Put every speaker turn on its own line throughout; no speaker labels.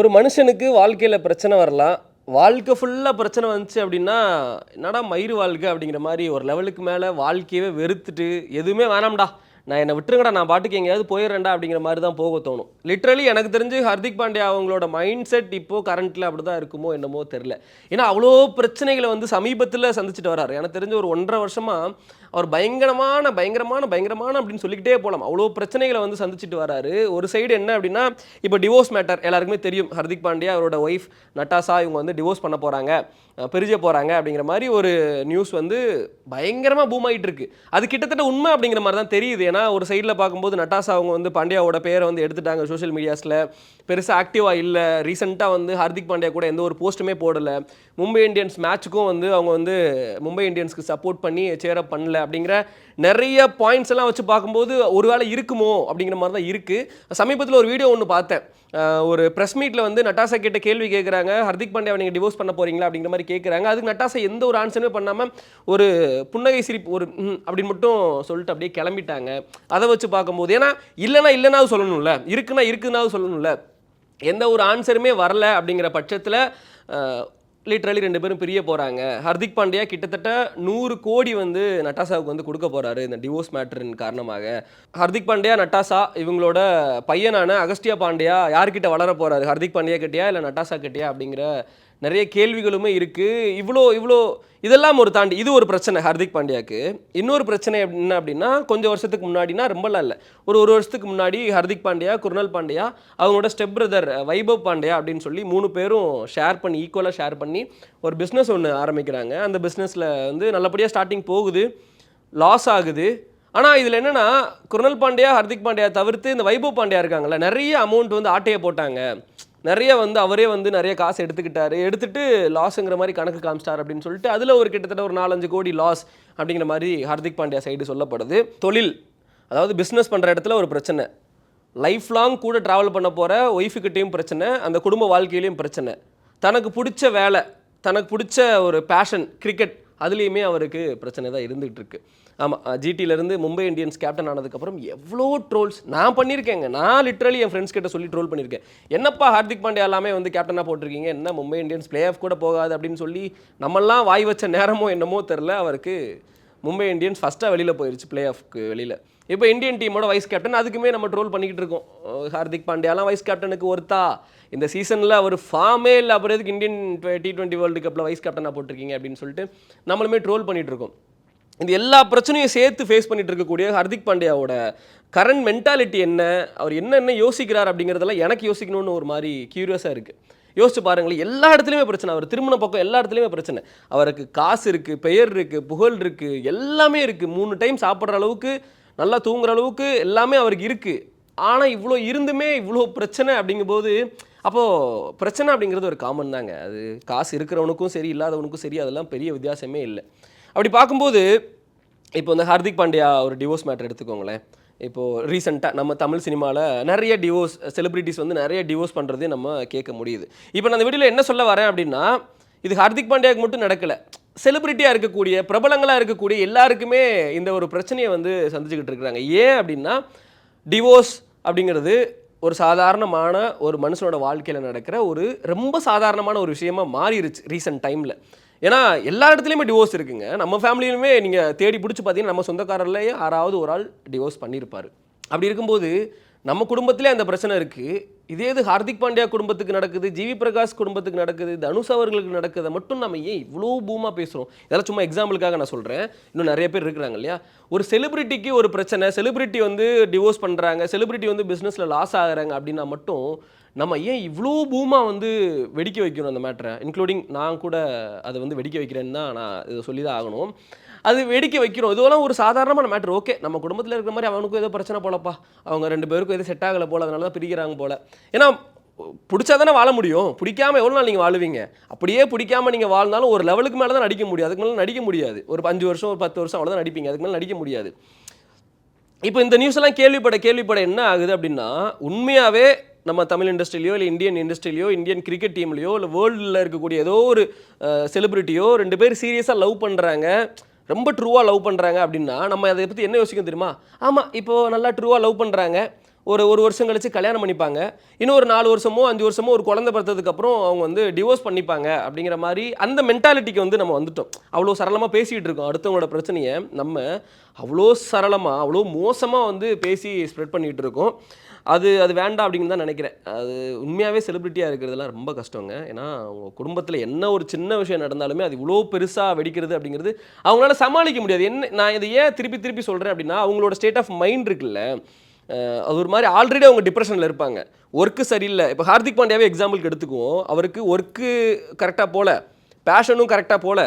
ஒரு மனுஷனுக்கு வாழ்க்கையில் பிரச்சனை வரலாம். வாழ்க்கை ஃபுல்லாக பிரச்சனை வந்துச்சு அப்படின்னா என்னடா மயிறு வாழ்க்கை அப்படிங்கிற மாதிரி ஒரு லெவலுக்கு மேலே வாழ்க்கையவே வெறுத்துட்டு எதுவுமே வேணாம்டா. நான் என்னை விட்டுருங்கடா நான் பாட்டுக்கு எங்கேயாவது போயிடுறேன்டா அப்படிங்கிற மாதிரி தான் போக தோணும். லிட்ரலி எனக்கு தெரிஞ்சு ஹர்திக் பாண்டியா அவங்களோட மைண்ட் செட் இப்போது கரண்ட்டில் அப்படி தான் இருக்குமோ என்னமோ தெரில ஏன்னா அவ்வளோ பிரச்சனைகளை வந்து சமீபத்தில் சந்திச்சுட்டு வராரு எனக்கு தெரிஞ்ச ஒரு ஒன்றரை வருஷமாக அவர் பயங்கரமான பயங்கரமான பயங்கரமான அப்படின்னு சொல்லிக்கிட்டே போகலாம் அவ்வளோ பிரச்சனைகளை வந்து சந்திச்சுட்டு வராரு. ஒரு சைடு என்ன அப்படின்னா இப்போ டிவோர்ஸ் மேட்டர் எல்லாருக்குமே தெரியும். ஹர்திக் பாண்டியா அவரோட ஒய்ஃப் நட்டாசா இவங்க வந்து டிவோர்ஸ் பண்ண போகிறாங்க பிரிஞ்ச போகிறாங்க அப்படிங்கிற மாதிரி ஒரு நியூஸ் வந்து பயங்கரமாக பூம் ஆகிட்டு இருக்கு. அது கிட்டத்தட்ட உண்மை அப்படிங்கிற மாதிரி தான் தெரியுது. ஏன்னா ஒரு சைடில் பார்க்கும்போது நட்டாசா அவங்க வந்து பாண்டியாவோட பேரை வந்து எடுத்துட்டாங்க சோஷியல் மீடியாஸில் பெருசாக ஆக்டிவாக இல்லை. ரீசெண்டாக வந்து ஹார்திக் பாண்டியா கூட எந்த ஒரு போஸ்ட்டுமே போடலை. மும்பை இந்தியன்ஸ் மேட்ச்சுக்கும் வந்து அவங்க வந்து மும்பை இந்தியன்ஸ்க்கு சப்போர்ட் பண்ணி சேரப் பண்ணல. அப்படிங்கிற நிறைய பாயிண்ட்ஸ் எல்லாம் வச்சு பார்க்கும்போது ஒருவேளை இருக்குமோ அப்படிங்கிற மாதிரி தான் இருக்குது சமீபத்தில் ஒரு வீடியோ ஒன்று பார்த்தேன். ஒரு ப்ரெஸ் மீட்டில் வந்து நட்டாசா கிட்ட கேள்வி கேட்குறாங்க ஹர்திக் பாண்டியா நீங்கள் டிவோர்ஸ் பண்ண போறீங்களா அப்படிங்கிற மாதிரி கேட்குறாங்க அதுக்கு நட்டாசா எந்த ஒரு ஆன்சருமே பண்ணாமல் ஒரு புன்னகை சிரிப்பு ஒரு அப்படின்னு மட்டும் சொல்லிட்டு அப்படியே கிளம்பிட்டாங்க. அதை வச்சு பார்க்கும்போது ஏன்னா இல்லைனா இல்லைனாவது சொல்லணும்ல. இருக்குன்னா இருக்குன்னாவது சொல்லணும்ல. எந்த ஒரு ஆன்சருமே வரல அப்படிங்கிற பட்சத்தில் லிட்ரலி ரெண்டு பேரும் பிரிய போகிறாங்க ஹர்திக் பாண்டியா கிட்டத்தட்ட நூறு கோடி வந்து நட்டாசாவுக்கு வந்து கொடுக்க போகிறாரு இந்த டிவோர்ஸ் மேட்டரின் காரணமாக. ஹர்திக் பாண்டியா நட்டாசா இவங்களோட பையனான அகஸ்டியா பாண்டியா யார்கிட்ட வளர போகிறாரு ஹர்திக் பாண்டியா கிட்டயா இல்லை நட்டாசா கிட்டயா அப்படிங்கிற நிறைய கேள்விகளுமே இருக்குது இவ்வளோ இவ்வளோ இதெல்லாம் ஒரு தாண்டி இது ஒரு பிரச்சனை ஹர்திக் பாண்டியாவுக்கு இன்னொரு பிரச்சனை என்ன அப்படின்னா கொஞ்சம் வருஷத்துக்கு முன்னாடினா ரொம்பலாம் இல்லை. ஒரு ஒரு வருஷத்துக்கு முன்னாடி ஹர்திக் பாண்டியா குருணல் பாண்டியா அவங்களோட ஸ்டெப் பிரதர் வைபவ் பாண்டியா அப்படின்னு சொல்லி மூணு பேரும் ஷேர் பண்ணி ஈக்குவலாக ஷேர் பண்ணி ஒரு பிஸ்னஸ் ஒன்று ஆரம்பிக்கிறாங்க. அந்த பிஸ்னஸில் வந்து நல்லபடியாக ஸ்டார்டிங் போகுது. லாஸ் ஆகுது. ஆனால் இதில் என்னென்னா குருணல் பாண்டியா ஹர்திக் பாண்டியா தவிர்த்து இந்த வைபவ் பாண்டியா இருக்காங்கல்ல நிறைய அமௌண்ட் வந்து ஆட்டையை போட்டாங்க. நிறைய வந்து அவரே வந்து நிறைய காசு எடுத்துக்கிட்டாரு. எடுத்துட்டு லாஸுங்கிற மாதிரி கணக்கு காமிச்சிட்டார் அப்படின்னு சொல்லிட்டு அதில் ஒரு கிட்டத்தட்ட ஒரு நாலஞ்சு கோடி லாஸ் அப்படிங்கிற மாதிரி ஹர்திக் பாண்டியா சைடு சொல்லப்படுது. தொழில் அதாவது பிஸ்னஸ் பண்ணுற இடத்துல ஒரு பிரச்சனை. லைஃப் லாங் கூட ட்ராவல் பண்ண போகிற ஒய்ஃபுக்கிட்டேயும் பிரச்சனை அந்த குடும்ப வாழ்க்கையிலையும் பிரச்சனை. தனக்கு பிடிச்ச வேலை தனக்கு பிடிச்ச ஒரு பேஷன் கிரிக்கெட் அதுலேயுமே அவருக்கு பிரச்சனை தான் இருந்துகிட்டு இருக்கு ஆமாம் ஜிடியிலேருந்து மும்பை இந்தியன்ஸ் கேப்டன் ஆனதுக்கப்புறம் எவ்வளோ ட்ரோல்ஸ் நான் பண்ணியிருக்கேங்க. நான் லிட்ரலி என் ஃப்ரெண்ட்ஸ் கிட்ட சொல்லி ட்ரோல் பண்ணியிருக்கேன். என்னப்பா ஹார்திக் பாண்டியா எல்லாமே வந்து கேப்டனாக போட்டிருக்கீங்க? என்ன மும்பை இந்தியன்ஸ் பிளே ஆஃப் கூட போகாது அப்படின்னு சொல்லி நம்மெல்லாம் வாய் வச்ச நேரமோ என்னமோ தெரில அவருக்கு மும்பை இந்தியன்ஸ் ஃபஸ்ட்டாக வெளியில் போயிருச்சு பிளே ஆஃப்க்கு வெளியில். இப்போ இந்தியன் டீமோட வைஸ் கேப்டன் அதுக்குமே நம்ம ட்ரோல் பண்ணிக்கிட்டு இருக்கோம். ஹார்திக் பாண்டியாலாம் வைஸ் கேப்டனுக்கு ஒருத்தா. இந்த சீசனில் அவர் ஃபார்மே இல்லை அப்புறம் எதுக்கு இந்தியன் டி டுவெண்ட்டி வேர்ல்டு கப்பில் வைஸ் கேப்டனாக போட்டிருக்கீங்க அப்படின்னு சொல்லிட்டு நம்மளுமே ட்ரோல் பண்ணிட்டு இருக்கோம். இந்த எல்லா பிரச்சனையும் சேர்த்து ஃபேஸ் பண்ணிட்டு இருக்கக்கூடிய ஹர்திக் பாண்டியாவோட கரண்ட் மென்டாலிட்டி என்ன அவர் என்னென்ன யோசிக்கிறார் அப்படிங்கிறதெல்லாம் எனக்கு யோசிக்கணும்னு ஒரு மாதிரி கியூரியஸாக இருக்குது யோசிச்சு பாருங்களேன் எல்லா இடத்துலையுமே பிரச்சனை. அவர் திருமண பக்கம் எல்லா இடத்துலையுமே பிரச்சனை. அவருக்கு காசு இருக்குது பெயர் இருக்குது புகழ் இருக்குது எல்லாமே இருக்குது மூணு டைம் சாப்பிட்ற அளவுக்கு நல்லா தூங்குற அளவுக்கு எல்லாமே அவருக்கு இருக்குது ஆனால் இவ்வளோ இருந்துமே இவ்வளோ பிரச்சனை அப்படிங்கும்போது அப்போது பிரச்சனை அப்படிங்கிறது ஒரு காமன் தாங்க. அது காசு இருக்கிறவனுக்கும் சரி இல்லாதவனுக்கும் சரி அதெல்லாம் பெரிய வித்தியாசமே இல்லை. அப்படி பார்க்கும்போது இப்போ இந்த ஹார்திக் பாண்டியா ஒரு டிவோர்ஸ் மேட்டர் எடுத்துக்கோங்களேன். இப்போது ரீசெண்டாக நம்ம தமிழ் சினிமாவில் நிறைய டிவோர்ஸ் செலிப்ரிட்டிஸ் வந்து நிறைய டிவோர்ஸ் பண்ணுறதே நம்ம கேட்க முடியுது. இப்போ நான் அந்த வீடியோவில் என்ன சொல்ல வரேன் அப்படின்னா இது ஹார்திக் பாண்டியாவுக்கு மட்டும் நடக்கலை. செலிபிரிட்டியாக இருக்கக்கூடிய பிரபலங்களாக இருக்கக்கூடிய எல்லாருக்குமே இந்த ஒரு பிரச்சனையை வந்து சந்திச்சுக்கிட்டு இருக்கிறாங்க. ஏன் அப்படின்னா டிவோர்ஸ் அப்படிங்கிறது ஒரு சாதாரணமான ஒரு மனுஷனோட வாழ்க்கையில் நடக்கிற ஒரு ரொம்ப சாதாரணமான ஒரு விஷயமா மாறிடுச்சு ரீசெண்ட் டைமில் ஏன்னா எல்லா இடத்துலையுமே டிவோர்ஸ் இருக்குங்க. நம்ம ஃபேமிலியிலுமே நீங்கள் தேடி பிடிச்சி பார்த்தீங்கன்னா நம்ம சொந்தக்காரர்லேயே யாராவது ஒரு ஆள் டிவோர்ஸ் பண்ணியிருப்பார் அப்படி இருக்கும்போது நம்ம குடும்பத்திலே அந்த பிரச்சனை இருக்குது இதே இது ஹார்திக் பாண்டியா குடும்பத்துக்கு நடக்குது ஜிவி பிரகாஷ் குடும்பத்துக்கு நடக்குது தனுஷ் அவர்களுக்கு நடக்குதை மட்டும் நம்ம ஏன் இவ்வளோ பூமாக பேசுகிறோம் இதெல்லாம் சும்மா எக்ஸாம்பிளுக்காக நான் சொல்கிறேன் இன்னும் நிறைய பேர் இருக்கிறாங்க இல்லையா? ஒரு செலிபிரிட்டிக்கு ஒரு பிரச்சனை செலிபிரிட்டி வந்து டிவோர்ஸ் பண்ணுறாங்க செலிபிரிட்டி வந்து பிஸ்னஸில் லாஸ் ஆகுறாங்க அப்படின்னா மட்டும் நம்ம ஏன் இவ்வளோ பூமாக வந்து வெடிக்க வைக்கணும் அந்த மேட்டரை இன்க்ளூடிங் நான் கூட அதை வந்து வெடிக்க வைக்கிறேன்னு தான் நான் இதை சொல்லி தான் ஆகணும். அது வேடிக்கை வைக்கிறோம். இதுவெல்லாம் ஒரு சாதாரணமான மேட்ரு ஓகே நம்ம குடும்பத்தில் இருக்கிற மாதிரி அவனுக்கும் ஏதோ பிரச்சனை போலப்பா. அவங்க ரெண்டு பேருக்கும் எதுவும் செட் ஆகலை போல அதனால தான் பிரிக்கிறாங்க போல. ஏன்னா பிடிச்சா தானே வாழ முடியும். பிடிக்காம எவ்வளோ நாள் நீங்கள் வாழுவீங்க? அப்படியே பிடிக்காம நீங்கள் வாழ்ந்தாலும் ஒரு லெவலுக்கு மேலே தான் நடிக்க முடியும். அதுக்கு மேலே நடிக்க முடியாது. ஒரு அஞ்சு வருஷம் ஒரு பத்து வருஷம் அவ்வளோதான் நடிப்பீங்க. அதுக்கு மேலே நடிக்க முடியாது. இப்போ இந்த நியூஸ் எல்லாம் கேள்விப்பட கேள்விப்பட என்ன ஆகுது அப்படின்னா உண்மையாகவே நம்ம தமிழ் இண்டஸ்ட்ரியிலையோ இல்லை இந்தியன் இண்டஸ்ட்ரியிலையோ இந்தியன் கிரிக்கெட் டீம்லையோ இல்லை வேர்ல்டில் இருக்கக்கூடிய ஏதோ ஒரு செலிபிரிட்டியோ ரெண்டு பேர் சீரியஸாக லவ் பண்ணுறாங்க ரொம்ப ட்ரூவாக லவ் பண்ணுறாங்க அப்படின்னா நம்ம அதை பற்றி என்ன யோசிக்கணும் தெரியுமா? ஆமாம் இப்போது நல்லா ட்ரூவாக லவ் பண்ணுறாங்க ஒரு ஒரு வருஷம் கழித்து கல்யாணம் பண்ணிப்பாங்க. இன்னும் ஒரு நாலு வருஷமோ அஞ்சு வருஷமோ ஒரு குழந்தை பிறத்ததுக்கப்புறம் அவங்க வந்து டிவோர்ஸ் பண்ணிப்பாங்க அப்படிங்கிற மாதிரி அந்த மென்டாலிட்டிக்கு வந்து நம்ம வந்துட்டோம். அவ்வளோ சரளமாக பேசிகிட்டு இருக்கோம். அடுத்தவங்களோட பிரச்சனையை நம்ம அவ்வளோ சரளமாக அவ்வளோ மோசமாக வந்து பேசி ஸ்ப்ரெட் பண்ணிகிட்டு இருக்கோம். அது அது வேண்டாம் அப்படின்னு தான் நினைக்கிறேன். அது உண்மையாகவே செலிபிரிட்டியாக இருக்கிறதுலாம் ரொம்ப கஷ்டங்க. ஏன்னா அவங்க குடும்பத்தில் என்ன ஒரு சின்ன விஷயம் நடந்தாலுமே அது இவ்வளோ பெருசாக வெடிக்கிறது அப்படிங்கிறது அவங்களால சமாளிக்க முடியாது. என்ன நான் இதை ஏன் திருப்பி திருப்பி சொல்கிறேன் அப்படின்னா அவங்களோட ஸ்டேட் ஆஃப் மைண்ட் இருக்குல்ல. அது ஒரு மாதிரி ஆல்ரெடி அவங்க டிப்ரெஷனில் இருப்பாங்க. ஒர்க்கு சரியில்லை. இப்போ ஹார்திக் பாண்டியாவே எக்ஸாம்பிளுக்கு எடுத்துக்குவோம். அவருக்கு ஒர்க்கு கரெக்டாக போகல பேஷனும் கரெக்டாக போகல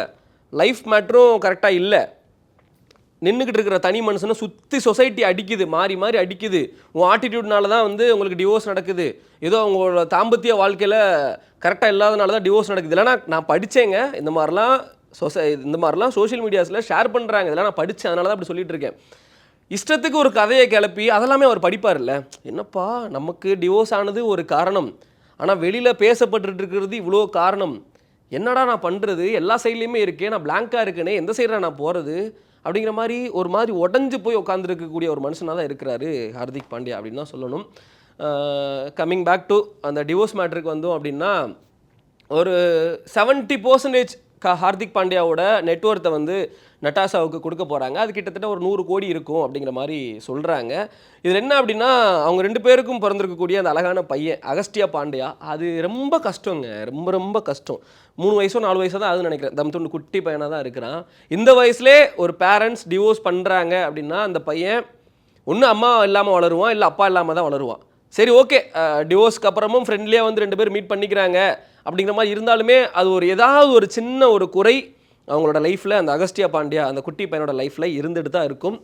லைஃப் மேட்டரும் கரெக்டாக இல்லை. நின்றுக்கிட்டு இருக்கிற தனி மனுஷனை சுற்றி சொசைட்டி அடிக்குது. மாறி மாறி அடிக்குது. உன் ஆட்டிடியூட்னால தான் வந்து உங்களுக்கு டிவோர்ஸ் நடக்குது. ஏதோ அவங்களோட தாம்பத்திய வாழ்க்கையில் கரெக்டாக இல்லாதனால தான் டிவோர்ஸ் நடக்குது. இல்லைனா நான் படித்தேங்க இந்த மாதிரிலாம் சொசை இந்த மாதிரிலாம் சோஷியல் மீடியாஸில் ஷேர் பண்ணுறாங்க இதெல்லாம் நான் படித்தேன் அதனால தான் அப்படி சொல்லிட்டு இருக்கேன். இஷ்டத்துக்கு ஒரு கதையை கிளப்பி அதெல்லாமே அவர் படிப்பார்ல என்னப்பா நமக்கு டிவோர்ஸ் ஆனது ஒரு காரணம். ஆனால் வெளியில் பேசப்பட்டுட்டு இருக்கிறது இவ்வளோ காரணம். என்னடா நான் பண்ணுறது எல்லா சைட்லேயுமே இருக்கேன் நான் பிளாங்காக இருக்கேனே எந்த சைடில் நான் போகிறது அப்படிங்கிற மாதிரி ஒரு மாதிரி உடஞ்சு போய் உட்காந்துருக்கக்கூடிய ஒரு மனுஷனாக தான் இருக்கிறாரு ஹார்திக் பாண்டியா அப்படின்னு தான் சொல்லணும். கம்மிங் பேக் டு அந்த டிவோர்ஸ் மேட்ருக்கு வந்தோம் அப்படின்னா ஒரு செவன்ட்டி பர்சன்டேஜ் ஹார்திக் பாண்டியாவோட நெட்ஒர்த்தை வந்து நட்டாசாவுக்கு கொடுக்க போகிறாங்க அது கிட்டத்தட்ட ஒரு நூறு கோடி இருக்கும் அப்படிங்கிற மாதிரி சொல்கிறாங்க இதில் என்ன அப்படின்னா அவங்க ரெண்டு பேருக்கும் பிறந்திருக்கக்கூடிய அந்த அழகான பையன் அகஸ்டியா பாண்டியா அது ரொம்ப கஷ்டங்க. ரொம்ப ரொம்ப கஷ்டம். மூணு வயசோ நாலு வயசோ தான் அது நினைக்கிறேன். தம் துண்டு குட்டி பையனாக தான் இருக்கிறான். இந்த வயசுலே ஒரு பேரண்ட்ஸ் டிவோர்ஸ் பண்ணுறாங்க அப்படின்னா அந்த பையன் ஒன்று அம்மா இல்லாமல் வளருவான் இல்லை அப்பா இல்லாமல் தான் வளருவான். சரி ஓகே டிவோர்ஸ்க்கு அப்புறமும் ஃப்ரெண்ட்லியாக வந்து ரெண்டு பேரும் மீட் பண்ணிக்கிறாங்க. அப்படிங்கிற மாதிரி இருந்தாலுமே அது ஒரு ஏதாவது ஒரு சின்ன ஒரு குறை அவங்களோட லைஃப்பில் அந்த அகஸ்டியா பாண்டியா அந்த குட்டி பையனோட லைஃப்பில் இருந்துட்டு தான் இருக்கும்.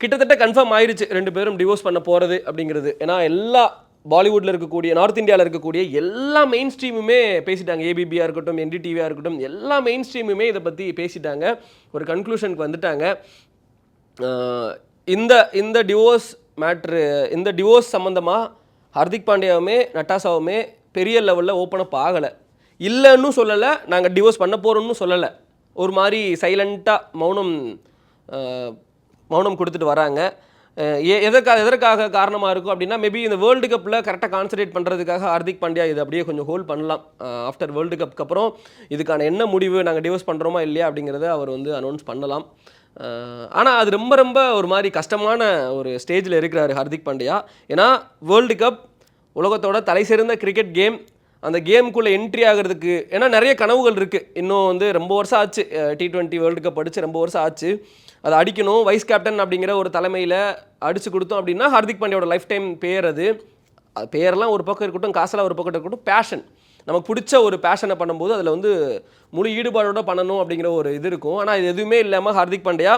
கிட்டத்தட்ட கன்ஃபார்ம் ஆயிடுச்சு ரெண்டு பேரும் டிவோர்ஸ் பண்ண போகிறது அப்படிங்கிறது. ஏன்னா எல்லா பாலிவுட்டில் இருக்கக்கூடிய நார்த் இந்தியாவில் இருக்கக்கூடிய எல்லா மெயின் ஸ்ட்ரீமுமே பேசிட்டாங்க ஏபிபியாக இருக்கட்டும் என்டிடிவியாக இருக்கட்டும் எல்லா மெயின் ஸ்ட்ரீமுமே இதை பற்றி பேசிட்டாங்க. ஒரு கன்க்ளூஷனுக்கு வந்துட்டாங்க. இந்த இந்த டிவோர்ஸ் மேட்ரு இந்த டிவோர்ஸ் சம்மந்தமாக ஹார்திக் பாண்டியாவுமே நட்டாசாவுமே பெரிய லெவலில் ஓப்பன் அப் ஆகலை. இல்லைன்னு சொல்லலை நாங்கள் டிவோர்ஸ் பண்ண போகிறோம்னு சொல்லலை. ஒரு மாதிரி சைலண்ட்டாக மௌனம் மௌனம் கொடுத்துட்டு வராங்க. எ- எதற்காக எதற்காக காரணமாக இருக்கும் அப்படின்னா மேபி இந்த வேர்ல்டு கப்பில் கரெக்டாக கான்சன்ட்ரேட் பண்ணுறதுக்காக ஹார்திக் பாண்டியா இது அப்படியே கொஞ்சம் ஹோல்ட் பண்ணலாம். ஆஃப்டர் வேர்ல்டு கப்க்கு அப்புறம் இதுக்கான என்ன முடிவு நாங்கள் டிவோர்ஸ் பண்ணுறோமா இல்லையா அப்படிங்கிறத அவர் வந்து அனௌன்ஸ் பண்ணலாம். ஆனால் அது ரொம்ப ரொம்ப ஒரு மாதிரி கஷ்டமான ஒரு ஸ்டேஜில் இருக்கிறார் ஹார்திக் பாண்டியா. ஏன்னா வேர்ல்டு கப் உலகத்தோட தலை சிறந்த கிரிக்கெட் கேம் அந்த கேமுக்குள்ளே என்ட்ரி ஆகிறதுக்கு ஏன்னா நிறைய கனவுகள் இருக்குது இன்னும் வந்து ரொம்ப வருஷம் ஆச்சு. டி டுவெண்ட்டி வேர்ல்டு கப் அடித்து ரொம்ப வருஷம் ஆச்சு. அதை அடிக்கணும். வைஸ் கேப்டன் அப்படிங்கிற ஒரு தலைமையில் அடித்து கொடுத்தோம் அப்படின்னா ஹார்திக் பாண்டியோட லைஃப் டைம் பேர் அது. பேரெலாம் பேரெல்லாம் ஒரு பக்கம் இருக்கட்டும் காசெல்லாம் ஒரு பக்கம் இருக்கட்டும் பேஷன் நமக்கு பிடிச்ச ஒரு பேஷனை பண்ணும்போது அதில் வந்து முழு ஈடுபாடோடு பண்ணணும் அப்படிங்கிற ஒரு இது இருக்கும். ஆனால் இது எதுவுமே இல்லாமல் ஹார்திக் பாண்டியா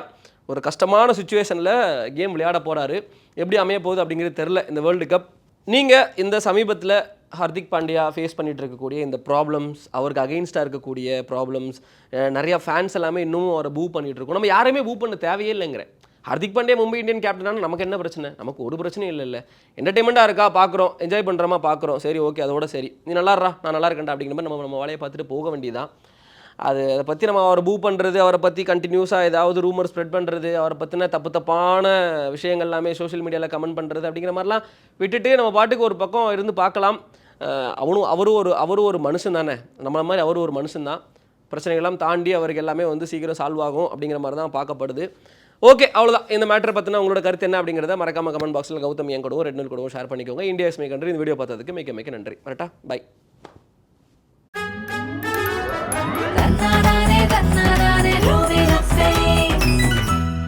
ஒரு கஷ்டமான சுச்சுவேஷனில் கேம் விளையாட போகிறாரு எப்படி அமைய போகுது அப்படிங்கிறது தெரில இந்த வேர்ல்டு கப் நீங்கள் இந்த சமீபத்தில் ஹர்திக் பாண்டியா ஃபேஸ் பண்ணிட்டு இருக்கக்கூடிய இந்த ப்ராப்ளம்ஸ் அவருக்கு அகெயின்ஸ்டாக இருக்கக்கூடிய ப்ராப்ளம்ஸ் நிறையா ஃபேன்ஸ் எல்லாமே இன்னமும் அவரை பூ பண்ணிகிட்டு இருக்கோம். நம்ம யாரையுமே பூ பண்ண தேவையே இல்லைங்கிறேன் ஹர்திக் பாண்டியா மும்பை இந்தியன் கேப்டனான நமக்கு என்ன பிரச்சனை? நமக்கு ஒரு பிரச்சனையும் இல்லை இல்லை. என்டர்டைன்மெண்ட்டாக இருக்கா? பார்க்குறோம் என்ஜாய் பண்ணுறோமா பார்க்குறோம் சரி ஓகே அதோட சரி. நீ நல்லாடுறா நான் நல்லா இருக்கேன்டா அப்படிங்கிற மாதிரி நம்ம நம்ம வேலையை பார்த்துட்டு போக வேண்டியதான் அது அதை பற்றி நம்ம அவரை பூ பண்ணுறது அவரை பற்றி கண்டினியூஸாக ஏதாவது ரூமர் ஸ்ப்ரெட் பண்ணுறது அவரை பற்றின தப்பு தப்பான விஷயங்கள் எல்லாமே சோஷியல் மீடியாவில் கமெண்ட் பண்ணுறது அப்படிங்கிற மாதிரிலாம் விட்டுட்டு நம்ம பாட்டுக்கு ஒரு பக்கம் இருந்து பார்க்கலாம். அவனும் அவரும் ஒரு அவரும் ஒரு மனுஷன் தானே. நம்மள மாதிரி அவரும் ஒரு மனுஷன் தான். பிரச்சனைகள்லாம் தாண்டி அவருக்கு எல்லாமே வந்து சீக்கிரம் சால்வ் ஆகும் அப்படிங்கிற மாதிரி தான் பார்க்கப்படுது. ஓகே அவ்வளோதான் இந்த மேட்டரை பற்றின உங்களோட கருத்து என்ன அப்படிங்கிறத மறக்காம கமெண்ட் பாக்ஸில் கௌதம் என் கூடவும் ரெட் நெல் கூடவும் ஷேர் பண்ணிக்கோங்க. இந்தியா இஸ் மே கண்ட்ரி இந்த வீடியோ பார்த்ததுக்கு மிக்க மிக்க நன்றி. கரெக்டா பை